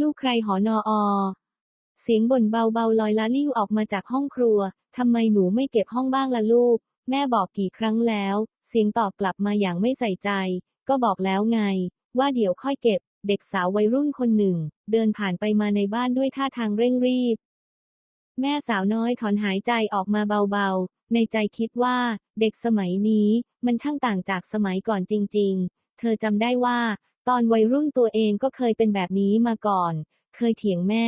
ลูกใครหอนออ เสียงบ่นเบาๆลอยละลิ้วออกมาจากห้องครัว ทำไมหนูไม่เก็บห้องบ้างล่ะลูก แม่บอกกี่ครั้งแล้ว เสียงตอบกลับมาอย่างไม่ใส่ใจ ก็บอกแล้วไง ว่าเดี๋ยวค่อยเก็บ เด็กสาววัยรุ่นคนหนึ่ง เดินผ่านไปมาในบ้านด้วยท่าทางเร่งรีบ แม่สาวน้อยถอนหายใจออกมาเบาๆ ในใจคิดว่าเด็กสมัยนี้ มันช่างต่างจากสมัยก่อนจริง ๆ เธอจำได้ว่า ตอนวัยรุ่นตัวเองก็เคยเป็นแบบนี้มาก่อน เคยเถียงแม่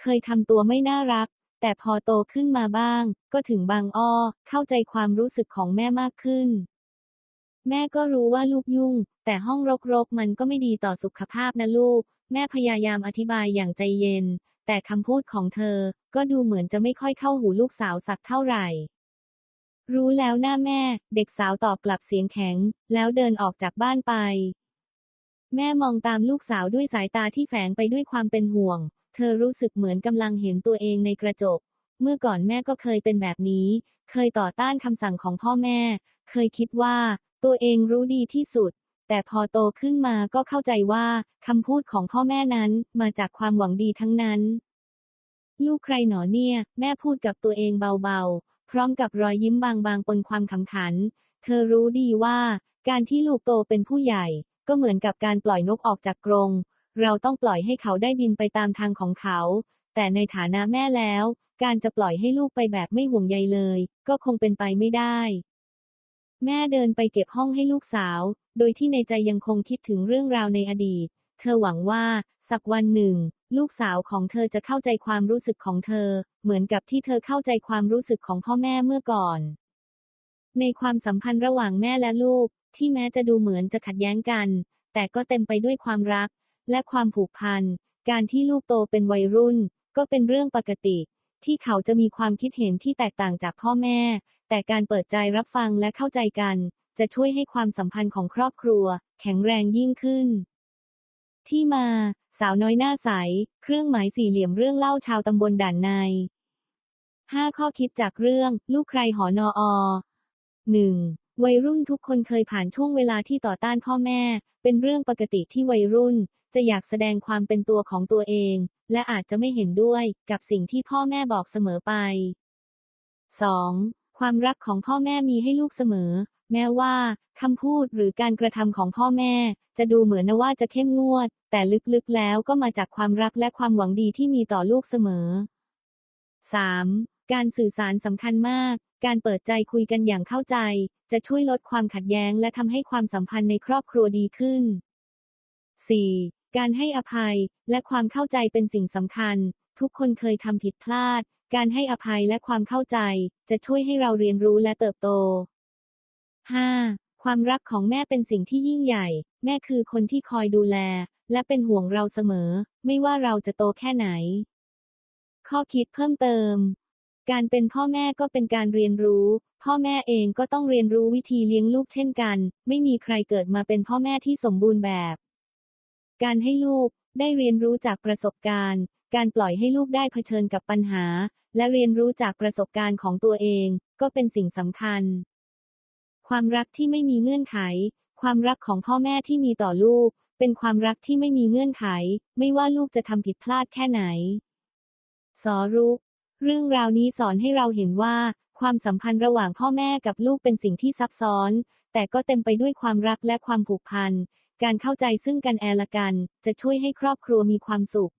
เคยทำตัวไม่น่ารัก แต่พอโตขึ้นมาบ้าง ก็ถึงบางอ้อ เข้าใจความรู้สึกของแม่มากขึ้น แม่ก็รู้ว่าลูกยุ่ง แต่ห้องรกๆมันก็ไม่ดีต่อสุขภาพนะลูก แม่พยายามอธิบายอย่างใจเย็น แต่คำพูดของเธอ ก็ดูเหมือนจะไม่ค่อยเข้าหูลูกสาวสักเท่าไหร่รู้แล้วหน้าแม่ เด็กสาวตอบกลับเสียงแข็ง แล้วเดินออกจากบ้านไป แม่มองตามลูกสาวด้วยสายตาที่แฝงไปด้วยความเป็นห่วง เธอรู้สึกเหมือนกำลังเห็นตัวเองในกระจก เมื่อก่อนแม่ก็เคยเป็นแบบนี้ เคยต่อต้านคำสั่งของพ่อแม่ เคยคิดว่า ตัวเองรู้ดีที่สุด แต่พอโตขึ้นมาก็เข้าใจว่าคำพูดของพ่อแม่นั้นมาจากความหวังดีทั้งนั้น ลูกใครหนอเนี่ย แม่พูดกับตัวเองเบาๆ พร้อมกับรอยยิ้มบางๆปนความขำขัน เธอรู้ดีว่า การที่ลูกโตเป็นผู้ใหญ่ ก็เหมือนกับการปล่อยนกออกจากกรง เราต้องปล่อยให้เขาได้บินไปตามทางของเขา แต่ในฐานะแม่แล้ว การจะปล่อยให้ลูกไปแบบไม่ห่วงใยเลย ก็คงเป็นไปไม่ได้ แม่เดินไปเก็บห้องให้ลูกสาว โดยที่ในใจยังคงคิดถึงเรื่องราวในอดีต เธอหวังว่า สักวันหนึ่ง ลูกสาวของเธอจะเข้าใจความรู้สึกของเธอ เหมือนกับที่เธอเข้าใจความรู้สึกของพ่อแม่เมื่อก่อนในความสัมพันธ์ระหว่างแม่และลูก ที่แม้จะดูเหมือนจะขัดแย้งกัน แต่ก็เต็มไปด้วยความรัก และความผูกพัน การที่ลูกโตเป็นวัยรุ่น ก็เป็นเรื่องปกติ ที่เขาจะมีความคิดเห็นที่แตกต่างจากพ่อแม่ แต่การเปิดใจรับฟังและเข้าใจกัน จะช่วยให้ความสัมพันธ์ของครอบครัว แข็งแรงยิ่งขึ้น ที่มา สาวน้อยหน้าใส เครื่องหมายสี่เหลี่ยมเรื่องเล่าชาวตำบลด่านใน5ข้อคิดจากเรื่อง ลูกใครหอนออ 1. วัยรุ่นทุกคนเคยผ่านช่วงเวลาที่ต่อต้านพ่อแม่ เป็นเรื่องปกติที่วัยรุ่น จะอยากแสดงความเป็นตัวของตัวเอง และอาจจะไม่เห็นด้วยกับสิ่งที่พ่อแม่บอกเสมอไป 2. ความรักของพ่อแม่มีให้ลูกเสมอ แม้ว่าคำพูดหรือการกระทำของพ่อแม่ จะดูเหมือนว่าจะเข้มงวด แต่ลึกๆแล้วก็มาจากความรักและความหวังดีที่มีต่อลูกเสมอ 3. การสื่อสารสำคัญมาก การเปิดใจคุยกันอย่างเข้าใจ จะช่วยลดความขัดแย้ง และทำให้ความสัมพันธ์ในครอบครัวดีขึ้น 4. การให้อภัยและความเข้าใจเป็นสิ่งสำคัญ ทุกคนเคยทำผิดพลาด การให้อภัยและความเข้าใจ จะช่วยให้เราเรียนรู้และเติบโต 5. ความรักของแม่เป็นสิ่งที่ยิ่งใหญ่ แม่คือคนที่คอยดูแล และเป็นห่วงเราเสมอ ไม่ว่าเราจะโตแค่ไหน ข้อคิดเพิ่มเติม การเป็นพ่อแม่ก็เป็นการเรียนรู้ พ่อแม่เองก็ต้องเรียนรู้วิธีเลี้ยงลูกเช่นกัน ไม่มีใครเกิดมาเป็นพ่อแม่ที่สมบูรณ์แบบ การให้ลูกได้เรียนรู้จากประสบการณ์ การปล่อยให้ลูกได้เผชิญกับปัญหา และเรียนรู้จากประสบการณ์ของตัวเอง ก็เป็นสิ่งสำคัญ ความรักที่ไม่มีเงื่อนไข ความรักของพ่อแม่ที่มีต่อลูก เป็นความรักที่ไม่มีเงื่อนไข ไม่ว่าลูกจะทำผิดพลาดแค่ไหน สอรุ เรื่องราวนี้สอนให้เราเห็นว่า ความสัมพันธ์ระหว่างพ่อแม่กับลูกเป็นสิ่งที่ซับซ้อน แต่ก็เต็มไปด้วยความรักและความผูกพัน การเข้าใจซึ่งกันแอละกัน จะช่วยให้ครอบครัวมีความสุข